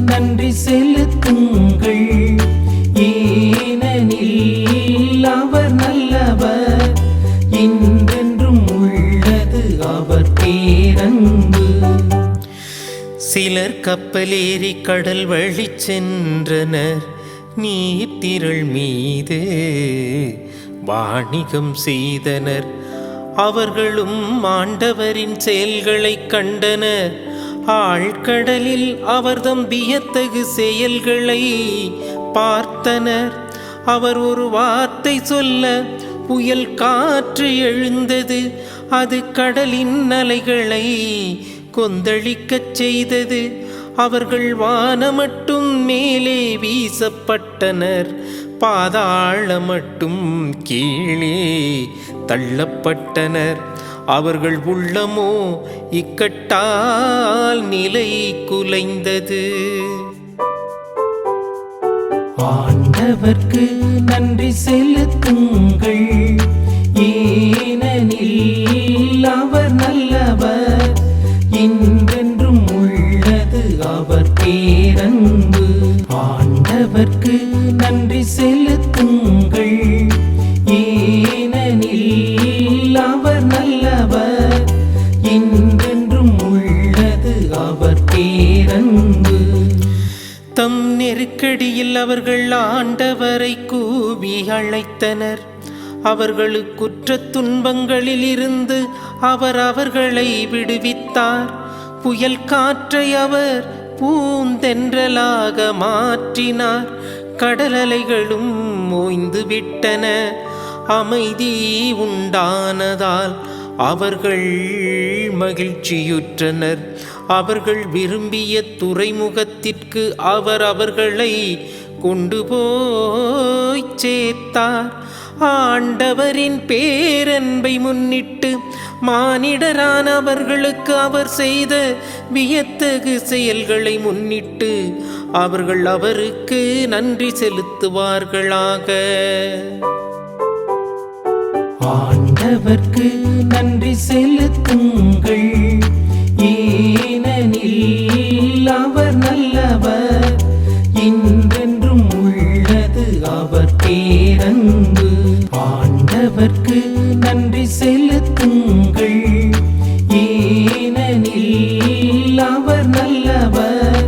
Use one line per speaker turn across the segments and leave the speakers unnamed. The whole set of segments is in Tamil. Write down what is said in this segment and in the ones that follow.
நன்றி செலுத்துங்கள். ஏனெனில் அவர் நல்லவர் என்றென்றும் உள்ளது அவர் பேரன்பு. சிலர் கப்பலேறி கடல் வழி சென்றனர் நீர்த்திரள் மீது வாணிகம் செய்தனர். அவர்களும் ஆண்டவரின் செயல்களைக் கண்டனர். ஆழ்கடலில் அவர்தம் வியத்தகு செயல்களை பார்த்தனர். அவர் ஒரு வார்த்தை சொல்ல புயல் காற்று எழுந்தது. அது கடலின் அலைகளை கொந்தளிக்கச் செய்தது. அவர்கள் வானமட்டும் மேலே வீசப்பட்டனர். பாதாள மட்டும் கீழே தள்ளப்பட்டனர். அவர்கள் உள்ளமோ இக்கட்டால் நிலை குலைந்தது. ஆண்டவர்க்கு நன்றி செலுத்துங்கள். ஏனெனில் அவர் நல்லவர் என்றென்றும் உள்ளது அவர் பேரன்பு. ஆண்டவர்க்கு நன்றி செல் அழைத்தனர். அவர்களுக்குற்ற துன்பங்களில் இருந்து அவர் அவர்களை விடுவித்தார். புயல் காற்றை அவர் பூந்தென்றலாக மாற்றினார். கடலலைகளும் ஓய்ந்து விட்டன அமைதி உண்டானதால் அவர்கள் மகிழ்ச்சியுற்றனர். அவர்கள் விரும்பிய துறைமுகத்திற்கு அவர் அவர்களை கொண்டு போய் சேர்த்தார். ஆண்டவரின் பேரன்பை முன்னிட்டு மானிடரான அவர்களுக்கு அவர் செய்த வியத்தகு செயல்களை முன்னிட்டு அவர்கள் அவருக்கு நன்றி செலுத்துவார்களாக. ஆண்டவர்க்கு நன்றி செலுத்துங்கள். ஏனெனில் அவர் நல்ல பேரன்பு ஆண்டவர்க்கு நன்றி செலுத்துங்கள். ஏனெனில் அவர் நல்லவர்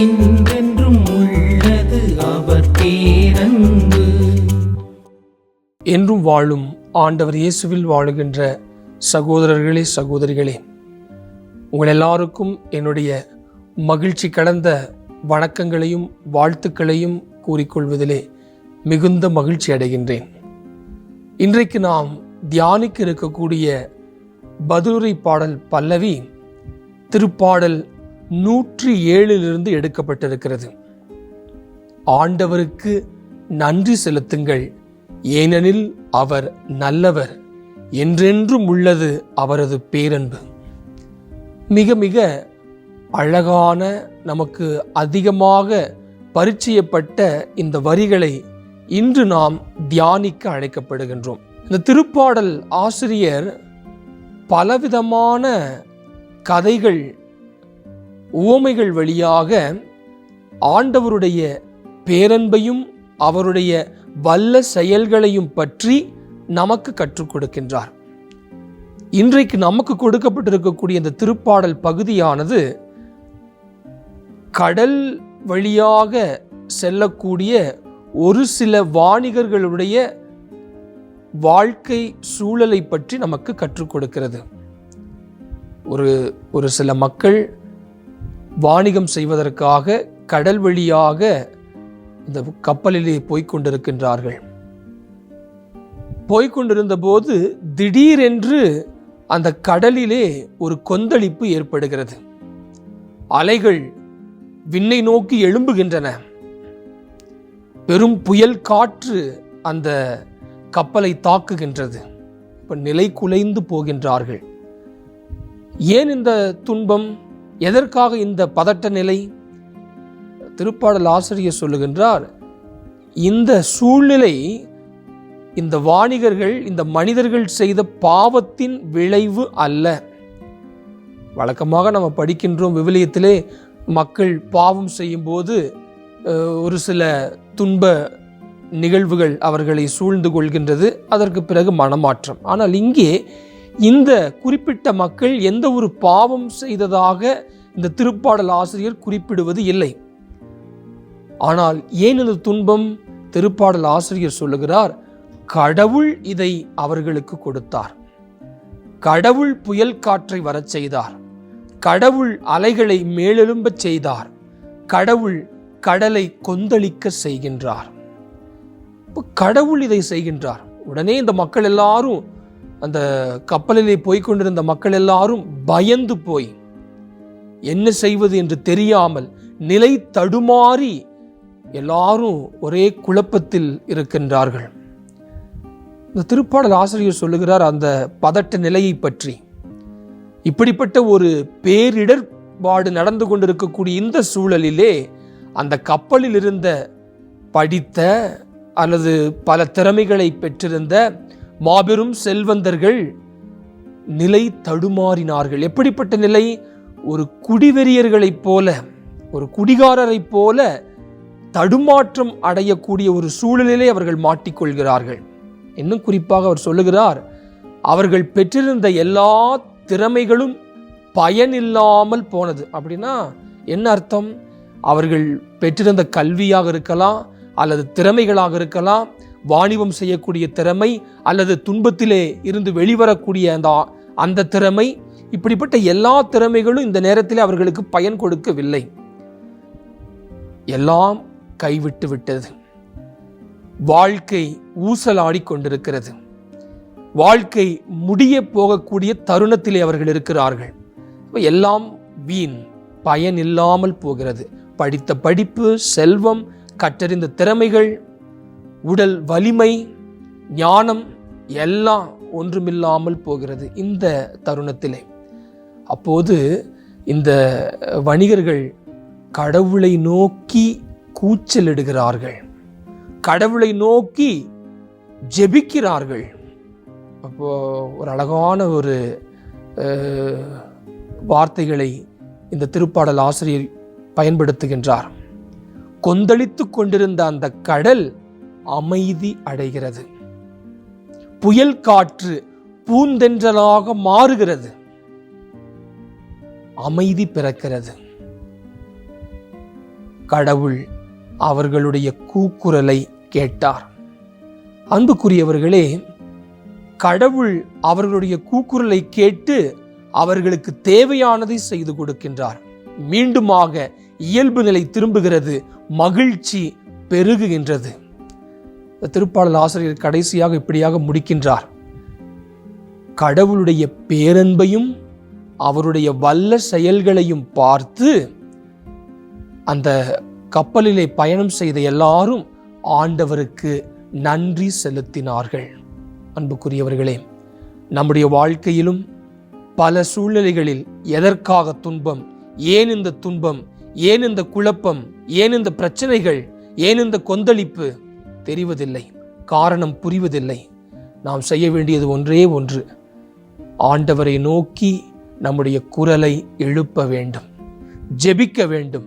என்றென்றும் உள்ளது அவர் பேரன்பு.
என்றும் வாழும் ஆண்டவர் இயேசுவில் வாழுகின்ற சகோதரர்களே சகோதரிகளே உங்கள் எல்லாருக்கும் என்னுடைய மகிழ்ச்சி கடந்த வணக்கங்களையும் வாழ்த்துக்களையும் கூறிக்கொள்வதிலே மிகுந்த மகிழ்ச்சி அடைகின்றேன். இன்றைக்கு நாம் தியானிக்க இருக்கக்கூடிய பதிலுரை பாடல் பல்லவி திருப்பாடல் நூற்றி ஏழிலிருந்து எடுக்கப்பட்டிருக்கிறது. ஆண்டவருக்கு நன்றி செலுத்துங்கள். ஏனெனில் அவர் நல்லவர். என்றென்றும் உள்ளது அவரது பேரன்பு. மிக மிக அழகான நமக்கு அதிகமாக பரிச்சயப்பட்ட இந்த வரிகளை இன்று நாம் தியானிக்க அழைக்கப்படுகின்றோம். இந்த திருப்பாடல் ஆசிரியர் பலவிதமான கதைகள் உவமைகள் வழியாக ஆண்டவருடைய பேரன்பையும் அவருடைய வல்ல செயல்களையும் பற்றி நமக்கு கற்றுக் கொடுக்கின்றார். இன்றைக்கு நமக்கு கொடுக்கப்பட்டிருக்கக்கூடிய இந்த திருப்பாடல் பகுதியானது கடல் வழியாக செல்லக்கூடிய ஒரு சில வாணிகர்களுடைய வாழ்க்கை சூழலை பற்றி நமக்கு கற்றுக் கொடுக்கிறது. ஒரு ஒரு சில மக்கள் வாணிகம் செய்வதற்காக கடல் வழியாக இந்த கப்பலிலே போய்கொண்டிருக்கின்றார்கள் போய்கொண்டிருந்த போது திடீரென்று அந்த கடலிலே ஒரு கொந்தளிப்பு ஏற்படுகிறது. அலைகள் விண்ணை நோக்கி எழும்புகின்றன. பெரும் புயல் காற்று அந்த கப்பலை தாக்குகின்றது. இப்போ நிலை குலைந்து போகின்றார்கள். ஏன் இந்த துன்பம்? எதற்காக இந்த பதட்ட நிலை? திருப்பாடல் ஆசிரியர் சொல்லுகின்றார் இந்த சூழ்நிலை இந்த வாணிகர்கள் இந்த மனிதர்கள் செய்த பாவத்தின் விளைவு அல்ல. வழக்கமாக நம்ம படிக்கின்றோம் விவிலியத்திலே மக்கள் பாவம் செய்யும்போது ஒரு சில துன்ப நிகழ்வுகள் அவர்களை சூழ்ந்து கொள்கின்றது. அதற்கு பிறகு மனமாற்றம். ஆனால் இங்கே இந்த குறிப்பிட்ட மக்கள் எந்த ஒரு பாவம் செய்ததாக இந்த திருப்பாடல் ஆசிரியர் குறிப்பிடுவது இல்லை. ஆனால் ஏன் இந்த துன்பம் திருப்பாடல் ஆசிரியர் சொல்லுகிறார்? கடவுள் இதை அவர்களுக்கு கொடுத்தார். கடவுள் புயல் காற்றை வரச் செய்தார். கடவுள் அலைகளை மேலெழும்பச் செய்தார். கடவுள் கடலை கொந்தளிக்க செய்கின்றார். இப்போ கடவுள் இதை செய்கின்றார். உடனே இந்த மக்கள் எல்லாரும் அந்த கப்பலிலே போய்க் கொண்டிருந்த மக்கள் எல்லாரும் பயந்து போய் என்ன செய்வது என்று தெரியாமல் நிலை தடுமாறி எல்லாரும் ஒரே குழப்பத்தில் இருக்கின்றார்கள். இந்த திருப்பாடல் ஆசிரியர் சொல்லுகிறார் அந்த பதட்ட நிலையை பற்றி. இப்படிப்பட்ட ஒரு பேரிடர்பாடு நடந்து கொண்டிருக்கக்கூடிய இந்த சூழலிலே அந்த கப்பலில் இருந்த படித்த அல்லது பல திறமைகளை பெற்றிருந்த மாபெரும் செல்வந்தர்கள் நிலை தடுமாறினார்கள். எப்படிப்பட்ட நிலை? ஒரு குடிவெறியர்களைப் போல ஒரு குடிகாரரைப் போல தடுமாற்றம் அடையக்கூடிய ஒரு சூழலிலே அவர்கள் மாட்டிக்கொள்கிறார்கள். இன்னும் குறிப்பாக அவர் சொல்லுகிறார் அவர்கள் பெற்றிருந்த எல்லா திறமைகளும் பயனில்லாமல் போனது. அப்படின்னா என்ன அர்த்தம்? அவர்கள் பெற்றிருந்த கல்வியாக இருக்கலாம் அல்லது திறமைகளாக இருக்கலாம் வாணிபம் செய்யக்கூடிய திறமை அல்லது துன்பத்திலே இருந்து வெளிவரக்கூடிய அந்த அந்த திறமை இப்படிப்பட்ட எல்லா திறமைகளும் இந்த நேரத்தில் அவர்களுக்கு பயன் கொடுக்கவில்லை. எல்லாம் கைவிட்டு விட்டது. வாழ்க்கை ஊசலாடி கொண்டிருக்கிறது. வாழ்க்கை முடிய போகக்கூடிய தருணத்திலே அவர்கள் இருக்கிறார்கள். எல்லாம் வீண் பயன் இல்லாமல் போகிறது. படித்த படிப்பு செல்வம் கற்றறிந்த திறமைகள் உடல் வலிமை ஞானம் எல்லாம் ஒன்றுமில்லாமல் போகிறது இந்த தருணத்திலே. அப்போது இந்த வணிகர்கள் கடவுளை நோக்கி கூச்சலிடுகிறார்கள். கடவுளை நோக்கி ஜெபிக்கிறார்கள். அப்போ ஒரு அழகான ஒரு வார்த்தைகளை இந்த திருப்பாடல் ஆசிரியர் பயன்படுத்துகின்றார். கொந்தளித்து கொண்டிருந்த அந்த கடல் அமைதி அடைகிறது. புயல் காற்று பூந்தென்றலாக மாறுகிறது. அமைதி பிறக்கிறது. கடவுள் அவர்களுடைய கூக்குரலை கேட்டார். அன்புக்குரியவர்களே கடவுள் அவர்களுடைய கூக்குரலை கேட்டு அவர்களுக்கு தேவையானதை செய்து கொடுக்கின்றார். மீண்டுமாக இயல்பு நிலை திரும்புகிறது மகிழ்ச்சி பெருகுகின்றது. திருப்பாளர் ஆசிரியர் கடைசியாக இப்படியாக முடிக்கின்றார். கடவுளுடைய பேரன்பையும் அவருடைய வல்ல செயல்களையும் பார்த்து அந்த கப்பலிலே பயணம் செய்த எல்லாரும் ஆண்டவருக்கு நன்றி செலுத்தினார்கள். அன்புக்குரியவர்களே நம்முடைய வாழ்க்கையிலும் பல சூழ்நிலைகளில் எதற்காக துன்பம் ஏன் இந்த துன்பம் ஏன் இந்த குழப்பம் ஏன் இந்த பிரச்சனைகள் ஏன் இந்த கொந்தளிப்பு? தெரிவதில்லை. காரணம் புரிவதில்லை. நாம் செய்ய வேண்டியது ஒன்றே ஒன்று. ஆண்டவரை நோக்கி நம்முடைய குரலை எழுப்ப வேண்டும். ஜெபிக்க வேண்டும்.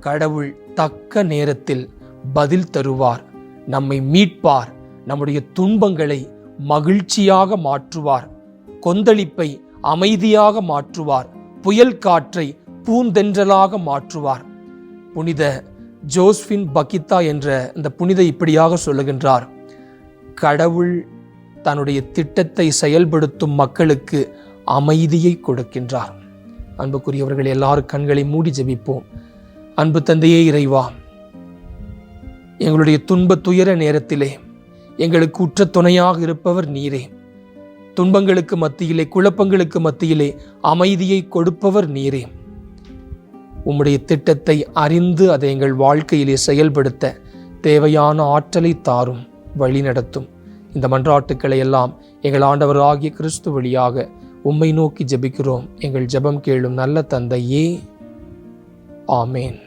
கடவுள் தக்க நேரத்தில் பதில் தருவார். நம்மை மீட்பார். நம்முடைய துன்பங்களை மகிழ்ச்சியாக மாற்றுவார். கொந்தளிப்பை அமைதியாக மாற்றுவார். புயல் காற்றை பூந்தென்றலாக மாற்றுவார். புனித ஜோஸ்பின் பகித்தா என்ற இந்த புனித இப்படியாக சொல்லுகின்றார் கடவுள் தன்னுடைய திட்டத்தை செயல்படுத்தும் மக்களுக்கு அமைதியை கொடுக்கின்றார். அன்புக்குரியவர்கள் எல்லாரும் கண்களை மூடி ஜெபிப்போம். அன்பு தந்தையே இறைவா எங்களுடைய துன்ப துயர நேரத்திலே எங்களுக்கு உற்ற துணையாக இருப்பவர் நீரே. துன்பங்களுக்கு மத்தியிலே குழப்பங்களுக்கு மத்தியிலே அமைதியை கொடுப்பவர் நீரே. உம்முடைய திட்டத்தை அறிந்து அதை எங்கள் வாழ்க்கையிலே செயல்படுத்த தேவையான ஆற்றலை தாரும் வழி நடத்தும். இந்த மன்றாட்டுக்களை எல்லாம் எங்கள் ஆண்டவராகிய கிறிஸ்து வழியாக உம்மை நோக்கி ஜெபிக்கிறோம். எங்கள் ஜெபம் கேளும் நல்ல தந்தையே. ஆமேன்.